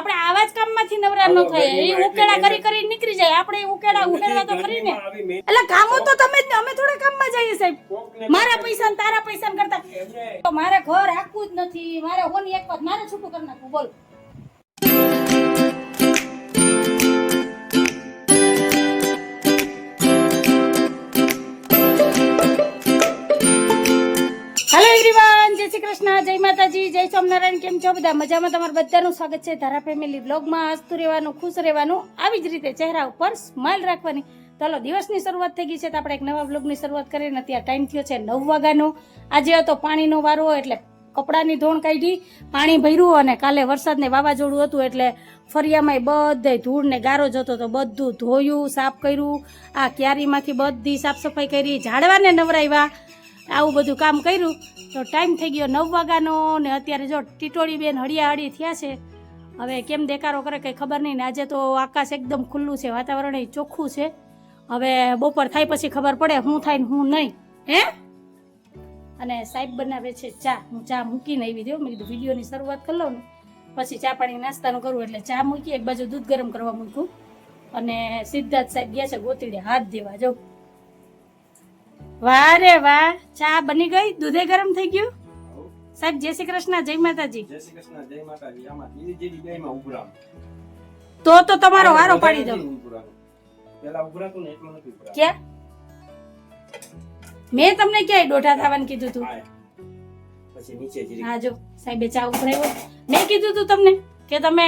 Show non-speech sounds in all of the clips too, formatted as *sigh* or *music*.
આપણે આવા જ કામમાંથી નવરા ન થાય. એ ઉકેડા કરી કરી નીકળી જાય. આપણે ઉકેડા ઉકેડવા તો ખરી ને. એટલે કામો તો તમે જ ને અમે થોડા કામમાં જઈએ સાહેબ. મારા પૈસા ને તારા પૈસા કરતા. તો મારે ઘર આખું જ નથી. મારે હોની એક વાત મારે છૂટું કરી નાખવું. બોલ. જય શ્રી કૃષ્ણ, જય માતાજી, જય સ્વામિનારાયણ, કેમ છો? બધા મજામાં? તમારું બધાનું સ્વાગત છે ધારા ફેમિલી બ્લોગમાં. હસતું રહેવાનું, ખુશ રહેવાનું, આવી જ રીતે ચહેરા ઉપર સ્માઇલ રાખવાની. ચાલો દિવસની શરૂઆત થઈ ગઈ છે તો આપણે એક નવા બ્લોગની શરૂઆત કરીએ ને અત્યારે ટાઈમ થયો છે નવ વાગ્યાનો. આજે હતો પાણીનો વારો, એટલે કપડાની ધોણ કાઢી, પાણી ભર્યું અને કાલે વરસાદને વાવાઝોડું હતું, એટલે ફરિયામાં બધે ધૂળ ને ગારો જતો તો બધું ધોયું, સાફ કર્યું. આ ક્યારીમાંથી બધી સાફ સફાઈ કરી, ઝાડવાને નવરાવ્યા આવું બધું કામ કર્યું, તો ટાઈમ થઈ ગયો નવ વાગ્યાનો ને અત્યારે જો ટીટોળી બેન હળિયા હળી થયા છે. હવે કેમ દેકારો કરે કંઈ ખબર નહીં ને આજે તો આકાશ એકદમ ખુલ્લું છે, વાતાવરણ એ ચોખ્ખું છે. હવે બપોર થાય પછી ખબર પડે શું થાય ને હું નહીં. હે? અને સાહેબ બનાવે છે ચા. હું ચા મૂકીને આવી દઉં. મેં કીધું વિડીયોની શરૂઆત કરી લઉં ને. પછી ચા પાણી નાસ્તાનું કરું એટલે ચા મૂકી એક બાજુ દૂધ ગરમ કરવા મૂકું. અને સિદ્ધાર્થ સાહેબ ગયા છે ગોતીડે હાથ દેવા જાઉં વાહ રે વાહ. ચા બની ગઈ? દૂધે ગરમ થઈ ગયું? સાહેબ જય શ્રી કૃષ્ણ જય માતાજી. જય શ્રી કૃષ્ણ જય માતાજી. આમાં બીજી જેડી બેયમાં ઉભરા તો તો તમારો વારો પાડી દઉં પેલા ઉભરાતું ને એટલું નથી ઉભરા ક્યાં? મેં તમને ક્યાંય ડોઢા થવાનું કીધું તું. પછી નીચે જીરી હા જો સાહેબે ચા ઉભરાયો મેં કીધું તું તમને કે તમે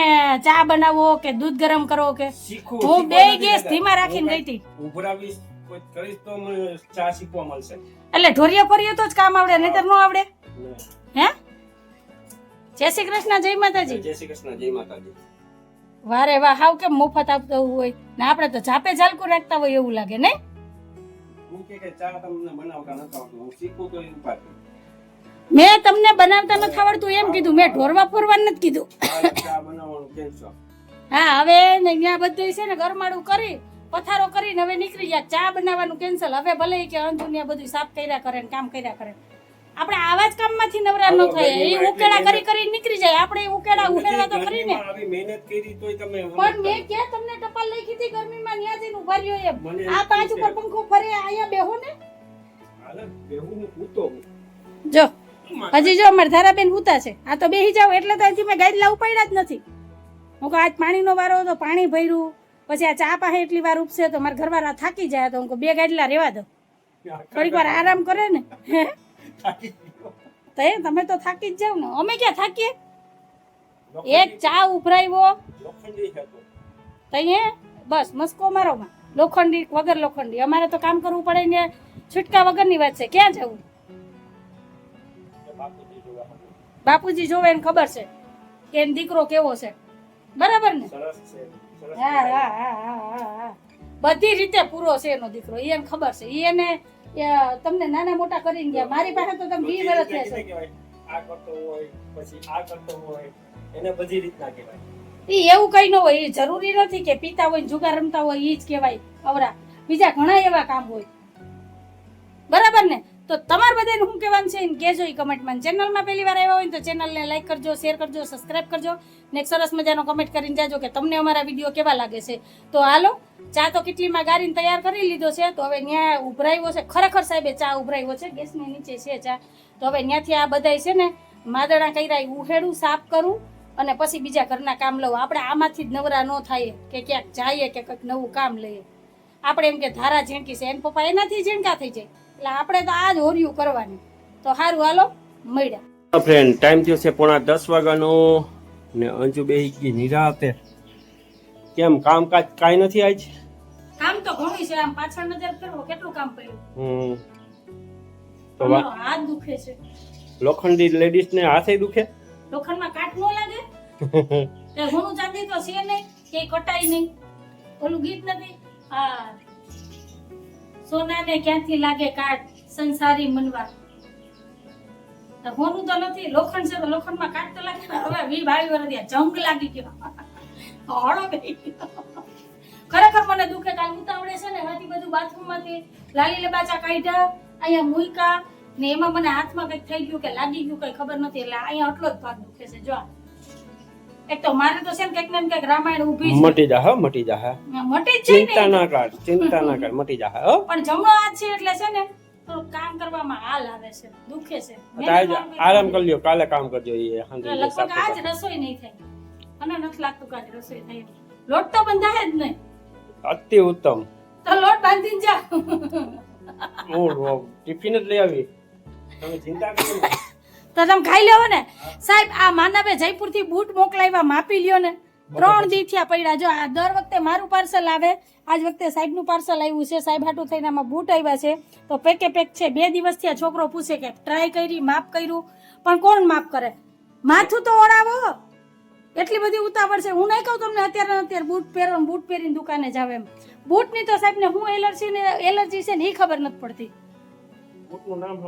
ચા બનાવો કે દૂધ ગરમ કરો કે? હું બે ગેસ ધીમા રાખીને ગઈ હતી. ઉભરાવીશ કોઈ કરીશ તો મને ચા શીખવા મળશે. એટલે ઢોરિયા ફરીએ તો જ કામ આવડે નહીતર ન આવડે? હે? જય શ્રી કૃષ્ણ જય માતાજી. જય શ્રી કૃષ્ણ જય માતાજી. વારે વાહ હાવ કેમ મફત આપતો હોય? ને આપણે તો જાપે ઝાલકું રાખતા હોય એવું લાગે નહીં? હું કે કે ચા તમને બનાવતા નથી હું શીખું તો એવું પાછું. મેં તમને બનાવતા નથી આવડતું એમ કીધું. મેં ઢોરવા ફોરવા નથી કીધું. હા હવે ને ત્યાં બધું છે ને ગરમાડું કરી પથારો કરીને હવે નીકળી ગયા. ચા બનાવવાનું કેન્સલ હવે ભલે કે અંજુનિયા બધું સાફ કર્યા કરે ને કામ કર્યા કરે. આપણે આવા જ કામમાંથી નવરા ન થાય. એ ઉકેડા કરી કરી નીકળી જાય. આપણે ઉકેડા ઉકેડવા તો કરીને. મહેનત કરી તોય તમે પણ મેં કે તમને ટપાલ લખી હતી ગરમીમાં? ન્યા જઈને ઊભા રહ્યો એમ. આ પાંચ ઉપર પંખો ફરે આયા બેહો ને. હાલે બેહું હું. ઊતો જો હજી જો અમારે ધારાબેન ઉતા છે. આ તો બેહી જાવ એટલે તો અહીંથી મેં ગાઈડલા ઉપાડ્યા જ નથી. હું કહું આજ પાણીનો વારો હતો પાણી ભર્યું. પછી આ ચા પાસે એટલી વાર ઉપસે તો મારા ઘરવાળા થાકી જાય તો હું બે ગાડલા રેવા દો. થોડીક વાર આરામ કરે ને. તો એ તમે તો થાકી જ જાવ ને. અમે ક્યાં થાકીએ? એક ચા ઉભરાવ્યો લોખંડી હતો તો અહીંયા બસ, મસ્કો મારો લોખંડી, વગર લોખંડી. અમારે તો કામ કરવું પડે ને છૂટકા વગરની વાત છે. ક્યાં જવું? બાપુજી જોવા એને ખબર છે. કે દીકરો કેવો છે. બરાબર ને? હા હા હા હા હા. હા બધી રીતે પૂરો છે એનો દીકરો. એ એને ખબર છે. એને તમને નાના મોટા કરીને ગયા. મારી પાસે તો તમે વીસ વર્ષ છે. રહેશો આ કરતો હોય પછી આ કરતો હોય એને બધી રીતના કહેવાય. ઈ એવું કઈ ન હોય એ જરૂરી નથી કે પીતા હોય ને જુગાર રમતા હોય એ જ કહેવાય. અવરા. બીજા ઘણા એવા કામ હોય. બરાબર ને? તો તમારે બધાને હું કહેવાનું છે? એને કહેજો એ કમેન્ટમાં ચેનલમાં પહેલી વાર આવ્યા હોય તો ચેનલને લાઈક કરજો શેર કરજો સબસ્ક્રાઈબ કરજો. ને એક સરસ મજાનો કમેન્ટ કરીને જાજો કે તમને અમારા વીડિયો કેવા લાગે છે. તો હાલો, ચા તો કેટલીમાં ગારીને તૈયાર કરી લીધો છે. તો હવે ત્યાં ઉભરાવ્યો છે. ખરેખર સાહેબે ચા ઉભરાવ્યો છે. ગેસની નીચે છે ચા. તો હવે ત્યાંથી આ બધાય છે ને માદણા કર્યા ઉહેડું, સાફ કરું અને પછી બીજા ઘરના કામ લઉં. આપણે આમાંથી જ નવરા ન થાય. કે ક્યાંક જઈએ કે કંઈક નવું કામ લઈએ. આપણે એમ કે ધારા ઝીણકી છે. એન પપ્પા એનાથી ઝીણકા થઈ જાય. એટલે આપણે તો આ જ હોર્યું કરવાની. તો સારું હાલો મળ્યા. ફ્રેન્ડ ટાઈમ થયો છે પોણા દસ વાગ્યાનો ને અંજુ બે ગઈ નિરાતે. કેમ કામકાજ કાંઈ નથી આજ? કામ તો ઘણું છે આમ પાછળ નજર કરવો કેટલું કામ પડ્યું? હમ. તો હાથ દુખે છે. લોખંડી લેડીઝ ને હાથે દુખે? લોખંડમાં કાટ ન લાગે? *laughs* તે ઘણું ચાંદી તો છે નહીં કે કટાઈ નહીં. ઓલું ગીત નથી? આ સોનાને ક્યાંથી લાગે કાટ સંસારી મનવા? હોનું તો નથી, લોખંડ છે તો લોખંડમાં કાટ તો લાગે હવે વી બાવી વર્ષ જંગ લાગી ગયો. હળો ખરેખર મને દુખે કાલ ઉતાવળે છે ને હાથી બધું બાથરૂમમાંથી લાલી લબાચા કાઢ્યા, અહીંયા મુઈકા ને એમાં મને હાથમાં કંઈક થઈ ગયું કે લાગી ગયું કઈ ખબર નથી, એટલે અહીંયા આટલો જ ભાગ દુખે છે. જો. એક તો મારે તો છે ને કંઈક ને કંઈક રામાયણ ઊભી છે. મટી જા હો મટી જા હા. મટી જ ચિંતા ના કર ચિંતા ના કર મટી જા હા પણ જમણો હાથ છે એટલે છે ને થોડું કામ કરવામાં હાલ આવે છે દુખે છે. આરામ કરી લ્યો કાલે કામ કરજો એ હાંજે લગભગ આજ રસોઈ નહીં થાય. અને નથી લાગતું કે આજ રસોઈ થાય લોટ તો બંધાય જ નહીં. અતિ ઉત્તમ. તો લોટ બાંધી જા હું ટિફિન જ લઈ આવી. તમે ચિંતા કરો. તો તમે ખાઈ લેવો ને. સાહેબ આ માનવે જયપુરથી બૂટ મોકલાવ્યા માપી લ્યો ને. ત્રણ દી થયા પડ્યા. જો આ દર વખતે મારું પાર્સલ આવે આજ વખતે સાહેબનું પાર્સલ આવ્યું છે. સાહેબ હાટું થઈને આમાં બૂટ આવ્યા છે. તો પેકે પેક છે. બે દિવસથી આ છોકરો પૂછે કે ટ્રાય કરી માપ કર્યું? પણ કોણ માપ કરે? માથું તો ઓળાવો. એટલી બધી ઉતાવળ છે. હું નહીં કહું તમને અત્યારે અત્યારે બૂટ પહેરો બૂટ પહેરીને દુકાને જાવ એમ. બૂટની તો સાહેબ ને હું એલર્જી ને એલર્જી છે ને એ ખબર નથી પડતી. કોકનું નામ.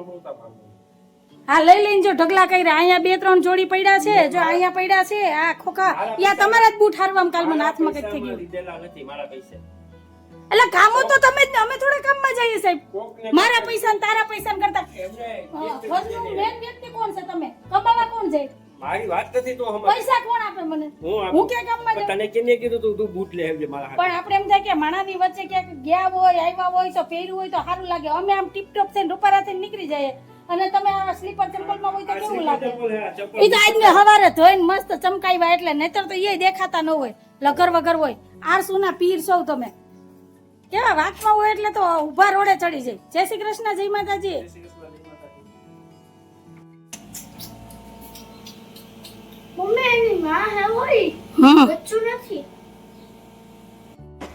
હા લઈ લઈને જો ઢગલા કર્યા. અહીંયા બે ત્રણ જોડી પડ્યા છે. જો અહીંયા પડ્યા છે આ ખોખા. યા તમારા જ બૂટ હારવામાં કાલ મને હાથમાં કઈ થઈ ગયું. એટલે કામો તો તમે જ અમે થોડા કામમાં જઈએ સાહેબ. મારા પૈસા ને તારા પૈસા કરતા. ઘરનું દીધી. વ્યક્તિ કોણ છે તમે? કમાવા કોણ જાય? મારી વાત નથી તો. પૈસા કોણ આપે મને? હું ક્યાં કામમાં જાઉં? તને કેને કીધું તું તું બૂટ લે આવજે મારા પણ આપણે એમ થાય કે માણાની વચ્ચે ક્યાંક ગયા હોય આવ્યા હોય તો પહેર્યું હોય તો સારું લાગે. અમે આમ ટીપટોપ થઈને રૂપારા થઈને નીકળી જઈએ. અને તમે આ સ્લીપર ચંપલમાં હોય તો કેવું લાગે? એ તો આજને હવારે ધોઈને મસ્ત ચમકાવ્યા એટલે નહીતર તો એ દેખાતા ન હોય લગર વગર હોય. આરસુના પીર સૌ તમે. કેવા વાતમાં હોય એટલે તો ઊભા રોડે ચડી જાય. જય શ્રી કૃષ્ણ જય માતાજી. મમ્મી એની માં હે હોય બચ્ચું નથી.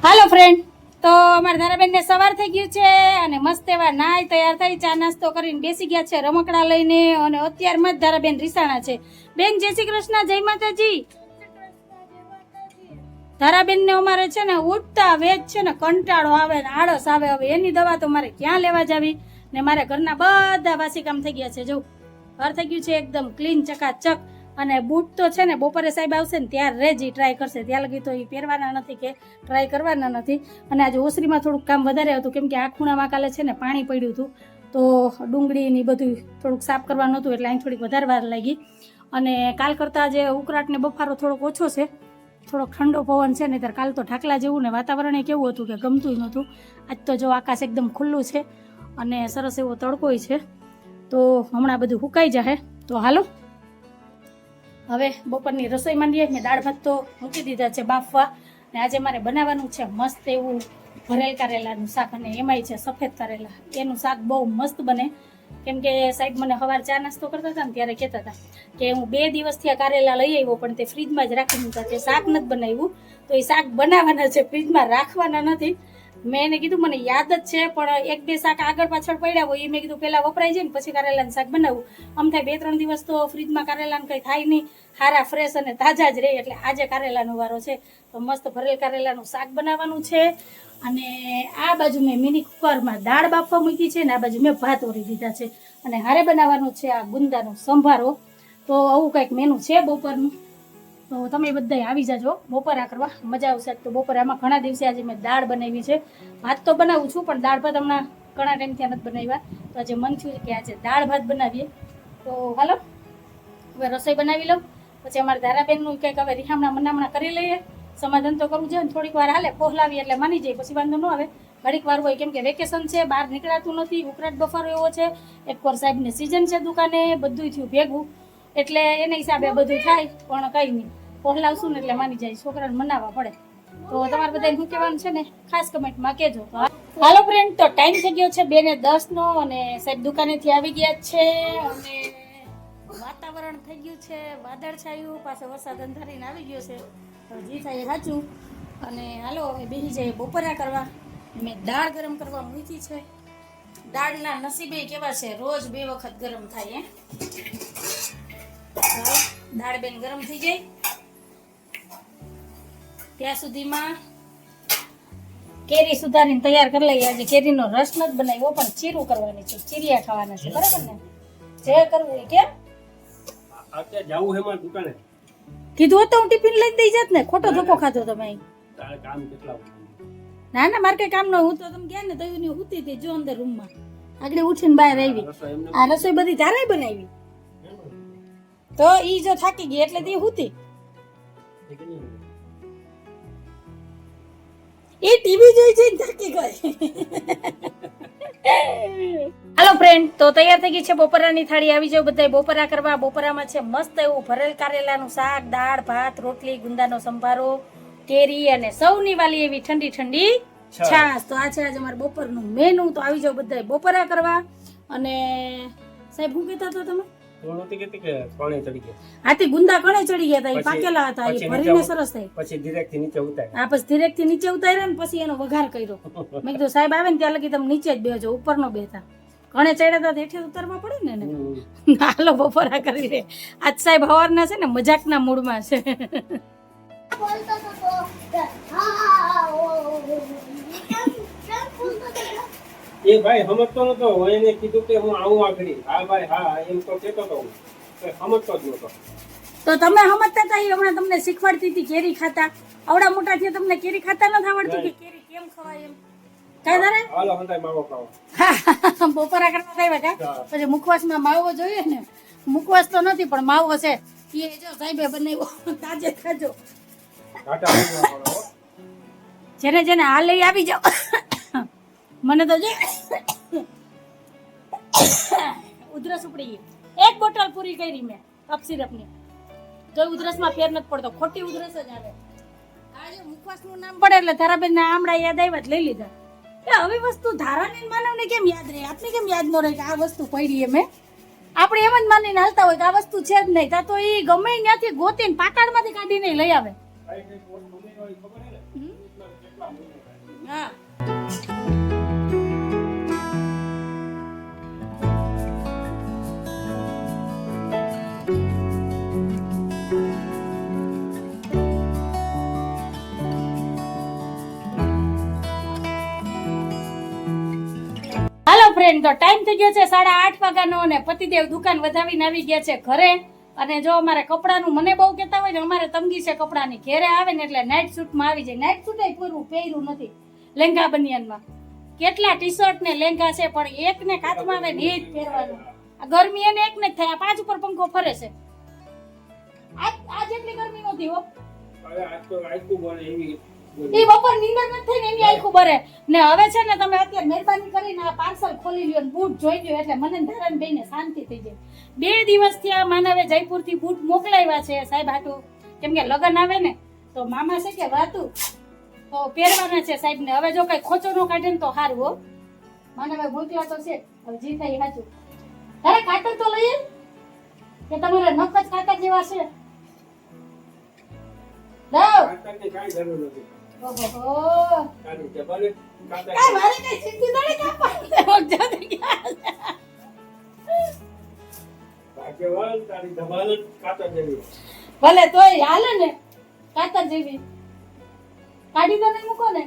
હાલો ફ્રેન્ડ તો અમારા ધારાબેનને સવાર થઈ ગયું છે અને મસ્ત એવા નાય તૈયાર થઈ, ચા નાસ્તો કરીને બેસી ગયા છે રમકડા લઈને અને અત્યારમાં જ ધારાબેન રીસાણા છે. બેન, જય શ્રી કૃષ્ણ, જય માતાજી. ધારાબેન ને અમારે છે ને ઉઠતા વેજ છે ને કંટાળો આવે ને આળસ આવે હવે, એની દવા તો મારે ક્યાં લેવા જાવી? ને મારે ઘરના બધા વાસી કામ થઈ ગયા છે, જો. ઘર થઈ ગયું છે એકદમ ક્લીન ચકાચક. અને બૂટ તો છે ને, બપોરે સાહેબ આવશે ને, ત્યારે જ ટ્રાય કરશે. ત્યાં લગી તો એ પહેરવાના નથી કે ટ્રાય કરવાના નથી. અને આજે ઓસરીમાં થોડુંક કામ વધારે હતું, કેમ કે આ ખૂણામાં કાલે છે ને પાણી પડ્યું હતું. તો ડુંગળી ને બધું થોડુંક સાફ કરવાનું હતું, એટલે અહીં થોડીક વધારે વાર લાગી. અને કાલ કરતાં જે ઉકળાટ ને બફારો થોડોક ઓછો છે. થોડોક ઠંડો પવન છે ને ત્યારે કાલ તો ઢાકલા જેવું ને વાતાવરણ એ કેવું હતું કે ગમતું નહોતું. આજ તો જો આકાશ એકદમ ખુલ્લું છે અને સરસ એવો તડકોય છે. તો હમણાં બધું સુકાઈ જશે તો હાલો. હવે બપોરની રસોઈ માંડીએ મેં દાળ ભાત તો મૂકી દીધા છે બાફવા. ને આજે મારે બનાવવાનું છે મસ્ત એવું ભરેલ કારેલાનું શાક અને એમાંય છે સફેદ કારેલા. એનું શાક બહુ મસ્ત બને. કેમ કે સાહેબ મને સવાર ચા નાસ્તો કરતા હતા ને ત્યારે કહેતા હતા કે હું બે દિવસથી આ કારેલા લઈ આવ્યો, પણ તે ફ્રીજમાં જ રાખી મૂકા તે શાક નથી બનાવ્યું. તો એ શાક બનાવવાના છે ફ્રીજમાં રાખવાના નથી. મેં એને કીધું, મને યાદ જ છે, પણ એક બે શાક આગળ પાછળ પડ્યા હોય એ મેં કીધું પહેલાં વપરાય જાય ને, પછી કારેલાનું શાક બનાવવું આમ થાય બે ત્રણ દિવસ તો ફ્રીજમાં કારેલાનું કંઈ થાય નહીં. હારા, ફ્રેશ અને તાજા જ રહે, એટલે આજે કારેલાનો વારો છે. તો મસ્ત ભરેલ કારેલાનું શાક બનાવવાનું છે. અને આ બાજુ મેં મિની કુકરમાં દાળ બાફવા મૂકી છે ને, આ બાજુ મેં ભાત ઓરી દીધા છે. અને હારે બનાવવાનું છે આ ગુંદાનો સંભારો. તો આવું કંઈક મેનુ છે બપોરનું. તો તમે બધા આવી જાજો બપોરા કરવા. મજા આવશે તો બપોરે. આમાં ઘણા દિવસે આજે મેં દાળ બનાવી છે. ભાત તો બનાવું છું, પણ દાળ ભાત હમણાં ઘણા ટાઈમથી નથી બનાવ્યા. તો આજે મન થયું કે આજે દાળ ભાત બનાવીએ. તો હાલો, હવે રસોઈ બનાવી લઉં. પછી અમારા ધારાબેનનું કંઈક હવે રિહામણા મનામણા કરી લઈએ. સમાધાન તો કરવું જોઈએ થોડીક વાર હાલે, પહોલાવીએ એટલે માની જાય. પછી વાંધો ન આવે. ઘડીક વાર હોય કેમ કે વેકેશન છે, બહાર નીકળાતું નથી, ઉકળાટ બફારો એવો છે. એક વાર સાહેબની સિઝન છે દુકાને બધું થયું ભેગું. એટલે એના હિસાબે બધું થાય, પણ કંઈ નહીં. પહોલાવશું ને એટલે માની જાય, છોકરાને મનાવવા પડે. તો તમારે બધાને શું કહેવાનું છે ને? ખાસ કમેન્ટમાં કહેજો. હાલો ફ્રેન્ડ તો ટાઈમ થઈ ગયો છે બે ને દસ નો અને સાહેબ દુકાનેથી આવી ગયા છે અને વાતાવરણ થઈ ગયું છે, વાદળ છાયું, પાછો વરસાદ અંધારીને આવી ગયો છે. તો જી થાય એ સાચું. અને હાલો, હવે બેસી જાય બપોરા કરવા. મેં દાળ ગરમ કરવા મૂકી છે. દાળના નસીબે કેવા છે? રોજ બે વખત ગરમ થાય હે દાળ બેન ગરમ થઈ જાય. ત્યાં સુધીમાં કેરી સુધારીને તૈયાર કરી લઈએ. આજે કેરીનો રસ નથી બનાવ્યો પણ ચીરું કરવાની છે. ચીરિયા ખાવાના છે. બરાબર ને? જે કરવું એ કે અત્યારે જાવું હે મારી દુકાને? કીધું હતું તો હું ટિફિન લઈ દઈ જાત ને. ખોટો ધોકો ખાધો તમે. તારે કામ કેટલા ના ના મારે કઈ કામ ન હું તો તમે ગયા ને તો એની હુતી હતી જો અંદર રૂમમાં. આગળ ઉઠીને બહાર આવી. આ રસોઈ બધી તારે બનાવી. તો ઈ જો થાકી ગઈ એટલે તે હુતી એ ટીવી જોઈ જોઈને થાકી ગઈ. હાલો ફ્રેન્ડ તો તૈયાર થઈ ગઈ છે બપોરાની થાળી. આવી જાવ બધાય બપોરા કરવા. બપોરામાં છે મસ્ત એવું ભરેલ કારેલાનું શાક દાળ ભાત રોટલી ગુંદાનો સંભારો કેરી અને સૌની વાલી એવી ઠંડી ઠંડી છાશ. તો આ છે આજે અમારું બપોરનું મેનુ તો આવી જાવ બધાય બપોરા કરવા. અને સાહેબ શું કહેતા હતા તમે? તું નહોતી કહેતી કે પાણી ચડી ગયા હાથી ગુંદા કણે ચડી ગયા હતા એ પાકેલા હતા એ ભરીને સરસ થાય પછી direct થી નીચે ઉતાર આ પછી ધીરેકથી નીચે ઉતાર્યા ને પછી એનો વઘાર કર્યો મેં કીધું સાહેબ આવે ને ત્યાં લગી તમે નીચે જ બેહજો ઉપર નો બેતા ઘણે ચડ્યા હતા હેઠે ઉતરવા પડે ને. હાલો બપોરા કરી લે આજ સાહેબ હવારના છે ને મજાકના મૂડમાં છે બોલતો તો એ ભાઈ સમજતો નતો. હું એને કીધું કે હું આવું આગળ. હા ભાઈ હા એમ તો કહેતો હતો હું. સમજતો જ નતો. તો તમે સમજતા હતા એ હમણાં તમને શીખવાડતી હતી કેરી ખાતા? આવડા મોટા થયા તમને કેરી ખાતા નથી આવડતું કે કેરી કેમ ખવાય એમ? કાંઈ તારે હાલો હંતાય માવો ખાવો બપોરા કરવા ખાવા કા. પછી મુખવાસમાં માવો જોઈએ ને? મુખવાસ તો નથી પણ માવો છે. એ જો સાહેબે બનાવ્યો. તાજે ખાજો. જેને જેને હાલ લઈ આવી જાઓ. મને તો જે ઉધરસ ઉપડી ગઈ. એક બોટલ પૂરી કરી મેં કપ સિરપની. તો ઉધરસમાં ફેર નથી પડતો. ખોટી ઉધરસ જ આવે. આજે મુખવાસનું નામ પડે એટલે ધારાબેન ના આમળા યાદ આવ્યા જ લઈ લીધા. એ હવે વસ્તુ ધારાને માનવને કેમ યાદ રહે? આપને કેમ યાદ ન રહે કે આ વસ્તુ પડી એમ આપણે એમ જ માનીને હાલતા હોય કે આ વસ્તુ છે જ નહીં. તા તો એ ગમે ત્યાંથી ગોતીને પાતાળમાંથી કાઢીને લઈ આવે. ભાઈ હાલો તો ટાઈમ થઈ ગયો છે સાડા આઠ વાગ્યાનો અને પતિદેવ દુકાન વધાવીને આવી ગયા છે ઘરે. અને જો અમારે કપડાનું, મને બહુ કહેતા હોય ને, અમારે તંગી છે કપડાની. ઘેરે આવે ને એટલે નાઇટ સૂટમાં આવી જાય. નાઇટ સૂટ પૂરું પહેર્યું નથી લેંગા બનિયાનમાં. કેટલા ટી શર્ટ ને લેંગા છે, પણ એક ને કાચમાં આવે ને એ જ પહેરવાનું. ગરમી એને એક ને થાય પાંચ ઉપર પંખો ફરે છે. આજ આજ એટલી ગરમી નહોતી હો. આજ તો આયકું બને એવી એ બપોર નીંદર નથી થઈ ને એની આખું બરે. ને હવે છે ને તમે અત્યારે મહેરબાની કરીને આ પાર્સલ ખોલી લ્યો ને બૂટ જોઈ લ્યો એટલે મને ધારણ બેને શાંતિ થઈ જાય. બે દિવસથી આ માનવે જયપુરથી બૂટ મોકલાવ્યા છે સાહેબ હાટુ. કેમ કે લગન આવે ને, તો મામા છે કે વાતું, તો પહેરવાના છે સાહેબ ને. હવે જો કઈ ખોચો નો કાઢે ને તો સારું હો. માનવે મોકલા તો છે, હવે જી થાય સાચું તારે કાતર તો લઈએ કે તમારા નખ જ કાતર જેવા છે. લાવ. કાતરની કાંઈ જરૂર નથી. ભલે તોય હાલે ને કાતર જેવી. કાઢી તો નહીં મૂકો ને.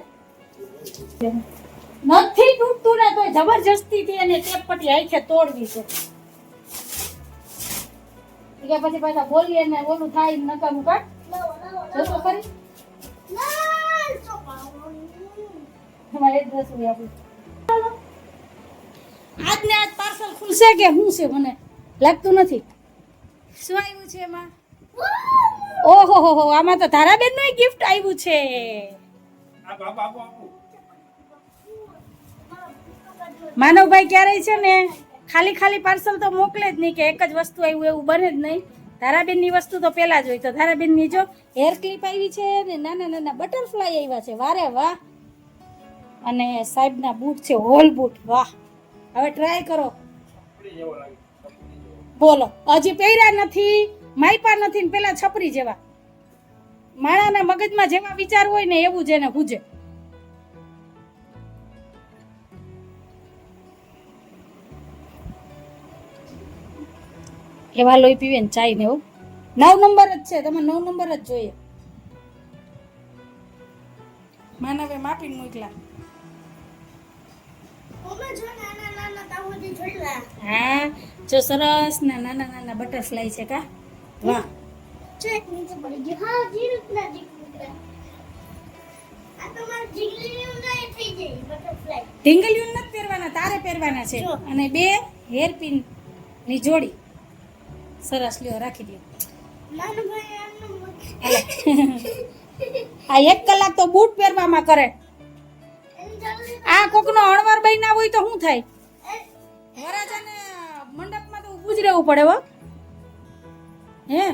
નથી તૂટતું ને તોય જબરજસ્તી થી એને ટેપ પટી આખે તોડવી છે. કે પછી પાછા બોલીએ ને ઓલું થાય નકામું કાઢ. જોતો ખરી? ના એડ્રેસ હોય આપણું આજ આજ પાર્સલ ખુલશે કે શું છે મને લાગતું નથી? શું આવ્યું છે એમાં? ઓહો હો હો આમાં તો ધારાબેનનું ગિફ્ટ આવ્યું છે. માનવભાઈ ક્યારેય છે ને ખાલી ખાલી પાર્સલ તો મોકલે જ નહીં કે એક જ વસ્તુ આવ્યું એવું બને જ નહીં. ધારાબેનની વસ્તુ તો પેલા જ હોય તો ધારાબેનની જો હેર ક્લિપ આવી છે ને નાના નાના બટરફ્લાય આવ્યા છે. વારે વાહ. અને સાહેબના બૂટ છે હોલ બૂટ. વાહ. હવે ટ્રાય કરો. બોલો. હજી પહેર્યા નથી, માયપા નથી ને પેલા છપરી જેવા. માણાના મગજમાં જેવા વિચાર હોય ને એવું જ એને પૂજે એવા લોહી પીવે ને ચાય ને એવું. નવ નંબર જ છે તમે નવ નંબર જ જોઈએ. માનવે માપીને મોકલા. હા જો સરસ ના નાના નાના બટરફ્લાય છે કા? વાહ. ચેક નીચે પડી ગઈ હા જીરું ના આ તો મારે જીગલી થઈ ગઈ બટરફ્લાય ઢીંગલીઓ નથી પહેરવાના તારે પહેરવાના છે. અને બે હેરપિનની જોડી. સરસ લ્યો રાખી દો. આ એક કલાક તો બૂટ પહેરવામાં કરે. આ કોકનો અણવાર બઈ ના હોય તો શું થાય? વરાજાને મંડપમાં તો ઊભું જ રહેવું પડે હો. હે?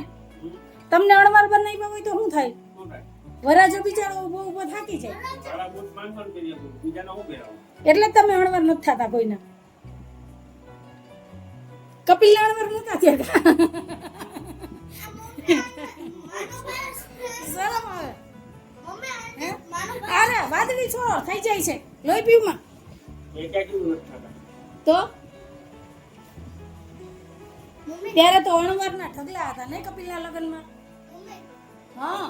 તમને અણવાર બનાવ્યા હોય તો શું થાય? વરાજો બિચારો ઊભો ઊભો થાકી જાય? એટલે તમે અણવાર નથી થતા કોઈના. કપિલ અણવર નતા થયા શરમ આવે અરે વાદળી છો થઈ જાય છે. લોહી પીવમાં. તો? ત્યારે તો અણવરના ઠગલા હતા નહીં કપિલના લગ્નમાં? હા.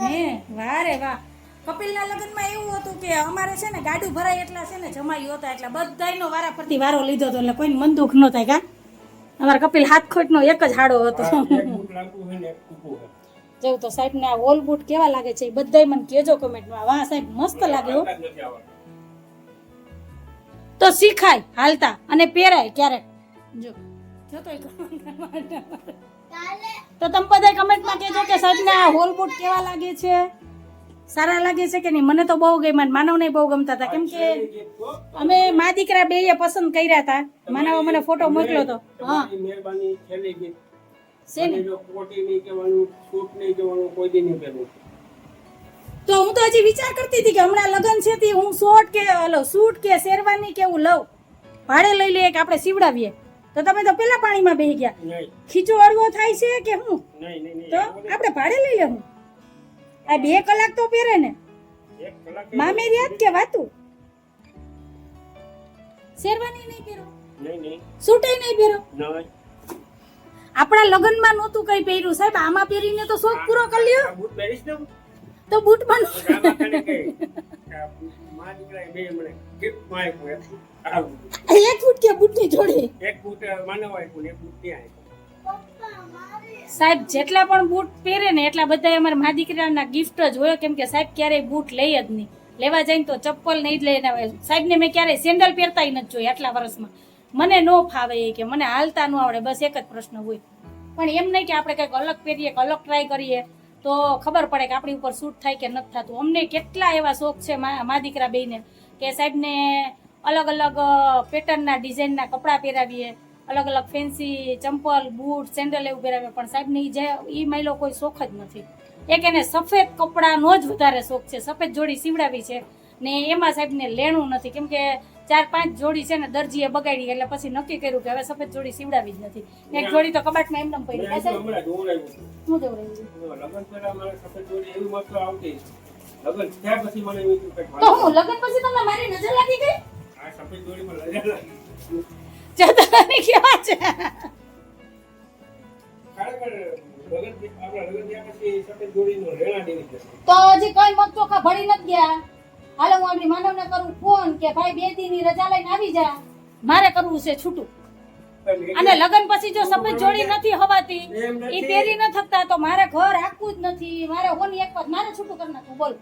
હે વાહ રે વાહ. કપિલના લગ્નમાં એવું હતું કે અમારે છે ને ગાડું ભરાય એટલા છે ને જમાયું હતા એટલે. બધાનો વારા ફરતી વારો લીધો હતો એટલે કોઈને મન દુઃખ ન થાય કા? અમારા કપિલ હાથ ખોટનો એક જ હાડો હતો. જેવું તો સાહેબ ને આ ઓલ બૂટ કેવા લાગે છે એ બધાય મને કહેજો કમેન્ટમાં. વાહ સાહેબ મસ્ત લાગે હો. તો શીખાય હાલતા અને પહેરાય ક્યારેક જો જોતો તો તો તમે બધા કમેન્ટમાં કહેજો કે સાહેબને આ હોલ બૂટ કેવા લાગે છે? સારા લાગે છે કે નહીં? મને તો બહુ ગમ્યા માનવને બહુ ગમતા હતા. કેમ કે અમે મા દીકરા બે પસંદ કર્યા હતા. માનવ મને ફોટો મોકલ્યો હતો. હા. તો હું તો હજી વિચાર કરતી હતી કે હમણાં લગ્ન છે તે હું શોર્ટ કે હલો સૂટ કે શેરવાની કે એવું લઉં? ભાડે લઈ લઈએ કે આપણે સીવડાવીએ? તો તમે તો પેલા પાણીમાં બેહી ગયા. ખીચો અડવો થાય છે કે હું. તો આપણે ભાડે લઈ લે હું? આ બે કલાક તો પહેરે ને. મામી યાદ કે વાતું? શેરવાની નહીં પહેરો. નહીં, નહીં, સૂટે નહીં પહેરો. આપણા લગ્નમાં નહોતું કઈ પહેર્યું. સાહેબ આમાં પહેરીને તો શોખ પૂરો કરી લ્યો. બૂટ પહેરીશ ને તો બૂટ પણ મા બે મને આપ્યું એક બૂટ. બૂટ. ફૂટ કે બૂટની જોડી? એક બૂટ માનવ આપ્યું ને એક બૂટ ત્યાં આપ્યું. સાહેબ, જેટલા પણ બૂટ પહેરે ને એટલા બધા અમારા મા દીકરાના ગિફ્ટ જ હોય. કેમ કે સાહેબ, ક્યારેય બૂટ લઈ જ નહીં. લેવા જઈને તો ચપ્પલ નહીં જ લઈને આવે. સાહેબને મેં ક્યારેય સેન્ડલ પહેરતા નથી જોઈ આટલા વર્ષમાં. મને ન ફાવે કે મને હાલતા ન આવડે, બસ એક જ પ્રશ્ન હોય. પણ એમ નહીં કે આપણે કંઈક અલગ પહેરીએ કે અલગ ટ્રાય કરીએ, તો ખબર પડે કે આપણી ઉપર સૂટ થાય કે નથી થતું. અમને કેટલા એવા શોખ છે મા દીકરા બેને કે સાહેબને અલગ અલગ પેટર્નના ડિઝાઇનના કપડાં પહેરાવીએ. અલગ અલગ ફેન્સી ચંપલ બૂટ સેન્ડલ એવું પહેરાવે પણ સાહેબને ઈ જે એ માયલો કોઈ શોખ જ નથી. એક એને સફેદ કપડાનો જ વધારે શોખ છે. સફેદ જોડી સીવડાવી છે. ને એમાં સાહેબને લેણું નથી. કેમ કે ચાર પાંચ જોડી છે ને દરજીએ બગાડી એટલે પછી નક્કી કર્યું કે હવે સફેદ જોડી સીવડાવી જ નથી. એક જોડી તો કબાટમાં એમને પડી જોવડાવ્યું છું? તો હું લગ્ન પછી તમને મારી નજર લાગી ગઈ? જતાની કેવા છે. તો હજી કઈ મગ ચોખા ભળી નથી ગયા. હાલો હું આપણી માનવને કરું ફોન કે ભાઈ બે દીની રજા લઈને આવી જા. મારે કરવું છે છૂટું. અને લગન પછી જો સફેદ જોડી નથી હવાતી એ. પહેરી ન થકતા તો મારે ઘર આખું જ નથી. મારે હોની એક વાત મારે છૂટું કરી નાખવું બોલ.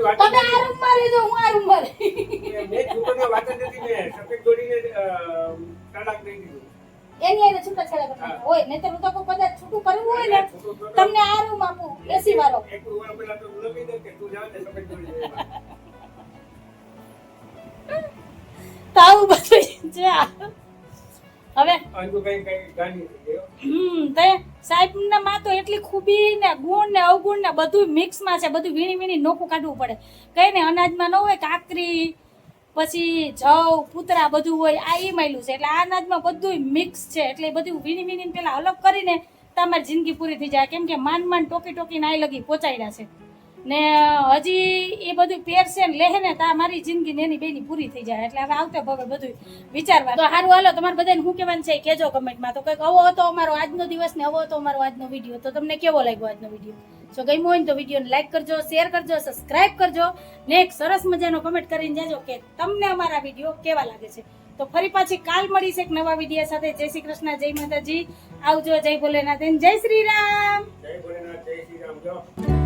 વાત તમે આ રૂમમાં રહેજો હું આ રૂમમાં રહી નથી. મેં વાત જ નથી. મેં સફેદ જોડીને, અ, દઈ દીધું. એની હારે છૂટાછેડા કરવાના હોય નહીંતર હું તો કોઈ કદાચ છૂટું કરવું હોય ને તમને આ રૂમ આપું એસી વાળો એક તો લખી દે કે તું જા ને સફેદ જોડી લેવા. આવું બધું છે હવે અંજુ કઈ કઈ ગાંડી હમ તે સાહેબના માં તો એટલી ખૂબી ને ગુણ ને અવગુણ ને બધું મિક્સમાં છે બધું વીણી વીણી નોખું કાઢવું પડે. કઈ ને અનાજમાં ન હોય, કાકરી, પછી જવ પૂતરા બધું હોય, આ ઈ માયલું છે. એટલે આ અનાજમાં બધું મિક્સ છે. એટલે એ બધું વીણી વીણીને પેલા અલગ કરીને તમારી જિંદગી પૂરી થઈ જાય. કેમ કે માન માંડ ટોકી ટોકીને આ લગી પહોંચાડ્યા છે. ને હજી એ બધું પહેરશે ને લેહે ને તા મારી જિંદગી ને એની બેની પૂરી થઈ જાય. એટલે હવે આવતે ભવે બધું વિચારવા તો સારું હાલો તમારે બધાને શું કહેવાનું છે કહેજો કમેન્ટમાં. તો કંઈક આવો હતો અમારો આજનો દિવસ ને આવો હતો અમારો આજનો વીડિયો. તો તમને કેવો લાગ્યો આજનો વીડિયો? જો ગમ્યો હોય ને તો વિડીયોને લાઈક કરજો શેર કરજો સબસ્ક્રાઇબ કરજો ને એક સરસ મજાનો કમેન્ટ કરીને જાજો કે તમને અમારા વીડિયો કેવા લાગે છે. તો ફરી પાછી કાલ મળીશ એક નવા વીડિયો સાથે. જય શ્રી કૃષ્ણ જય માતાજી. આવજો જય ભોલેનાથ જય શ્રી રામ. જય ભોલેનાથ જય શ્રી રામ. જો.